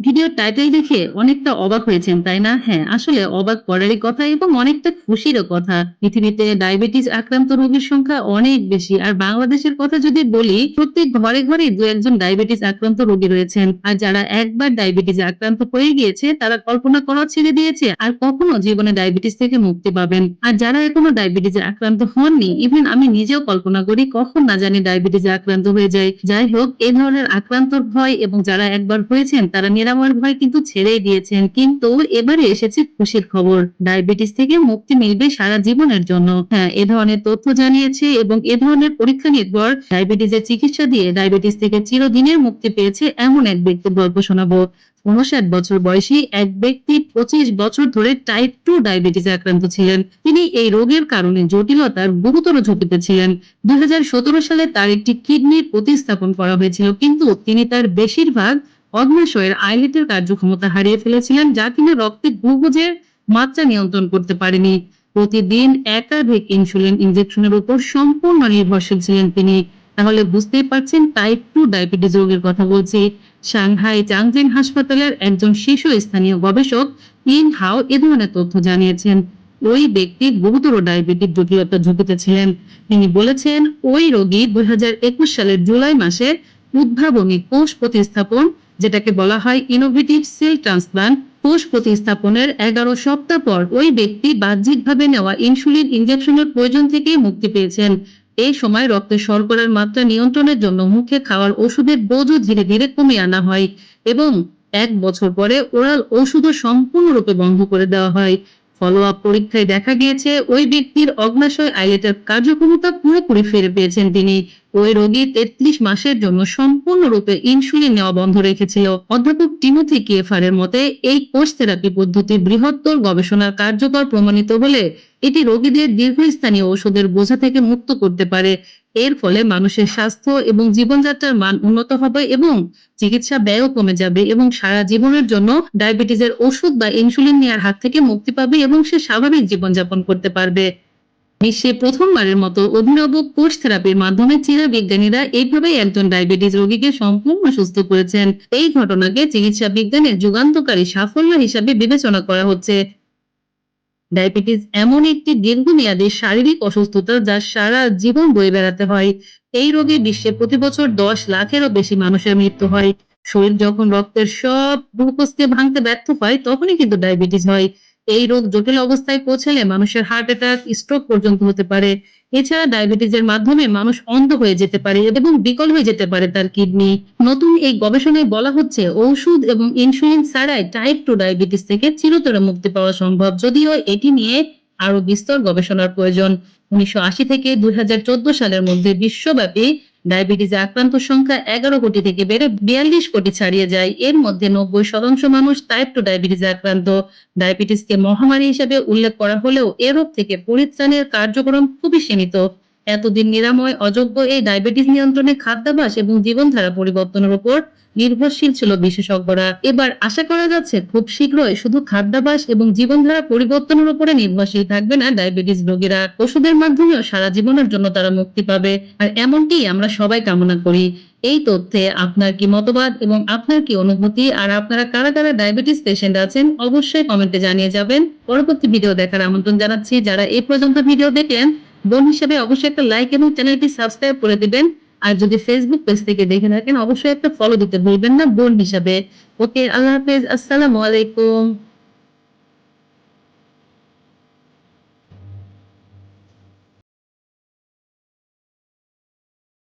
Video title দেখে অনেকটা অবাক হয়েছেন, তাই না? হ্যাঁ আসলে অবাক করারই কথা এবং অনেকটা খুশিরও কথা। পৃথিবীতে ডায়াবেটিস আক্রান্ত রোগীর সংখ্যা অনেক বেশি। আর বাংলাদেশের কথা যদি বলি, প্রত্যেক ঘরে ঘরে দু একজন ডায়াবেটিস আক্রান্ত রোগী রয়েছেন। আর যারা একবার ডায়াবেটিস আক্রান্ত হয়ে গিয়েছে, তারা কল্পনা করা ছেড়ে দিয়েছে, আর কখনো জীবনে ডায়াবেটিস থেকে মুক্তি পাবেন। আর যারা এখনও ডায়াবেটিস আক্রান্ত হননি ইভেন আমি নিজেও কল্পনা করি, কখন না জানি ডায়াবেটিস আক্রান্ত হয়ে যায়। যাই হোক এই ধরনের আক্রান্তর ভয় এবং যারা একবার হয়েছেন, তারা নিরাময়ের ভয় কিন্তু ছেড়েই দিয়েছেন। কিন্তু এবারে এসেছে খুশির খবর। ডায়াবেটিস থেকে মুক্তি মিলবে সারা জীবনের জন্য। হ্যাঁ এ ধরনের তথ্য জানিয়েছে এবং এ ধরনের পরীক্ষা নির্ভর ডায়াবেটিসের চিকিৎসা দিয়ে ডায়াবেটিস থেকে চিরদিনের মুক্তি পেয়েছে এমন এক ব্যক্তির গল্প শোনাবো। উনষাট বছর বয়সী এক ব্যক্তি পঁচিশ বছর ধরে টাইপ টু ডায়াবেটিসে আক্রান্ত ছিলেন। তিনি এই রোগের কারণে জটিলতার গুরুতর ঝুঁকিতে ছিলেন। দুই হাজার সতেরো সালে তার একটি কিডনির প্রতিস্থাপন করা হয়েছিল, কিন্তু তিনি তার বেশিরভাগ অগ্নাশয়ের আইলেটের কার্যক্ষমতা হারিয়ে ফেলেছিলেন, যা কিনা রক্তে গ্লুকোজের মাত্রা নিয়ন্ত্রণ করতে পারেনি। প্রতিদিন একাধিক ইনসুলিন ইনজেকশনের উপর সম্পূর্ণ নির্ভরশীল ছিলেন তিনি। তাহলে বুঝতেই পারছেন টাইপ টু ডায়াবেটিস রোগের কথা বলছি। সাংহাই চাংজেং হাসপাতালের একজন শীর্ষ স্থানীয় গবেষক ইন হাও এ ধরনের তথ্য জানিয়েছেন। ওই ব্যক্তি গুরুতর ডায়াবেটিক জটিলতা ঝুঁকিতে ছিলেন। তিনি বলেছেন, ওই রোগী দুই হাজার একুশ সালের জুলাই মাসে উদ্ভাবনী কোষ প্রতিস্থাপন যেটাকে বলা হয় ইনোভেটিভ সেল ট্রান্সপ্লান্ট কোষ প্রতিস্থাপনের এগারো সপ্তাহ পর ওই ব্যক্তি বাহ্যিকভাবে নেওয়া ইনসুলিন ইনজেকশনের প্রয়োজন থেকে মুক্তি পেয়েছেন। এই সময় রক্তে শর্করার মাত্রা নিয়ন্ত্রণের জন্য মুখে খাওয়ার ওষুধের বোঝও ধীরে ধীরে কমিয়ে আনা হয় এবং এক বছর পরে ওরাল ওষুধও সম্পূর্ণরূপে বন্ধ করে দেওয়া হয়। ফলো আপ পরীক্ষায় দেখা গিয়েছে, ওই ব্যক্তির অগ্নাশয় আইলেটের কার্যক্ষমতা পুরোপুরি ফিরে পেয়েছেন তিনি। ওই রোগী তেত্রিশ মাসের জন্য সম্পূর্ণরূপে ইনসুলিন নেওয়া বন্ধ রেখেছিল। অধ্যাপক টিমোথি কিয়েফারের মতে, এই কোষ থেরাপি পদ্ধতি বৃহত্তর গবেষণার কার্যকর প্রমাণিত হলে এটি রোগীদের দীর্ঘস্থানীয় ওষুধের বোঝা থেকে মুক্ত করতে পারে। এর ফলে মানুষের স্বাস্থ্য এবং জীবনযাত্রার মান উন্নত হবে এবং চিকিৎসা ব্যয়ও কমে যাবে এবং সারা জীবনের জন্য ডায়াবেটিসের ওষুধ বা ইনসুলিন নেওয়ার হাত থেকে মুক্তি পাবে এবং সে স্বাভাবিক জীবনযাপন করতে পারবে। বিশ্বে প্রথমবারের মতো অভিনব কোষ থেরাপির মাধ্যমে চীনা বিজ্ঞানীরা এইভাবেই একজন ডায়াবেটিস রোগীকে সম্পূর্ণ সুস্থ করেছেন। এই ঘটনাকে চিকিৎসা বিজ্ঞানের যুগান্তকারী সাফল্য হিসাবে বিবেচনা করা হচ্ছে। ডায়াবেটিস এমন একটি দীর্ঘমেয়াদী শারীরিক অসুস্থতা যা সারা জীবন বয়ে বেড়াতে হয়। এই রোগে বিশ্বে প্রতি বছর দশ লাখেরও বেশি মানুষের মৃত্যু হয়। শরীর যখন রক্তের সব গ্লুকোজকে ভাঙতে ব্যর্থ হয়, তখনই কিন্তু ডায়াবেটিস হয়। এই রোগ জটিল অবস্থায় পৌঁছালে মানুষের হার্ট অ্যাটাক স্ট্রোক পর্যন্ত হতে পারে। এছাড়া ডায়াবেটিসের মাধ্যমে মানুষ অন্ধ হয়ে যেতে পারে এবং বিকল হয়ে যেতে পারে তার কিডনি নতুন এই গবেষণায় বলা হচ্ছে ঔষধ এবং ইনসুলিন ছাড়াই টাইপ টু ডায়াবেটিস থেকে চিরতরে মুক্তি পাওয়া সম্ভব, যদিও এটি নিয়ে আরও বিস্তর গবেষণার প্রয়োজন। উনিশশো আশি থেকে দুই হাজার চোদ্দ সালের মধ্যে বিশ্বব্যাপী ডায়াবেটিসে আক্রান্ত সংখ্যা এগারো কোটি থেকে বেড়ে বিয়াল্লিশ কোটি ছাড়িয়ে যায়। এর মধ্যে নব্বই শতাংশ মানুষ টাইপ টু ডায়াবেটিসে আক্রান্ত। ডায়াবেটিসকে মহামারী হিসেবে উল্লেখ করা হলেও এ রোগ থেকে পরিত্রাণের কার্যক্রম খুবই সীমিত। এতদিন নিরাময়, অযোগ্য এই ডায়াবেটিস নিয়ন্ত্রণে খাদ্যাভ্যাস এবং জীবনধারা পরিবর্তনের উপর নির্ভরশীল ছিল বিশেষজ্ঞরা। এবার আশা করা যাচ্ছে খুব শীঘ্রই শুধু খাদ্যাভ্যাস এবং জীবনধারা পরিবর্তনের উপরে নির্ভরশীল থাকবে না ডায়াবেটিস রোগীরা। ওষুধের মাধ্যমেও সারা জীবনের জন্য তারা মুক্তি পাবে। আর এমনটি আমরা সবাই কামনা করি। এই তথ্যে আপনার কি মতবাদ এবং আপনার কি অনুভূতি? আর আপনারা কারা কারা ডায়াবেটিস পেশেন্ট আছেন অবশ্যই কমেন্টে জানিয়ে যাবেন। পরবর্তী ভিডিও দেখার আমন্ত্রণ জানাচ্ছি। যারা এই পর্যন্ত ভিডিও দেখলেন, বোন হিসেবে অবশ্যই একটা লাইক এবং চ্যানেলটি সাবস্ক্রাইব করে দিবেন। আর যদি ফেসবুক পেজ থেকে দেখে থাকেন, অবশ্যই একটা ফলো দিতে ভুলবেন না, বোন হিসাবে। ওকে আল্লাহ হাফেজ, আসসালামু আলাইকুম।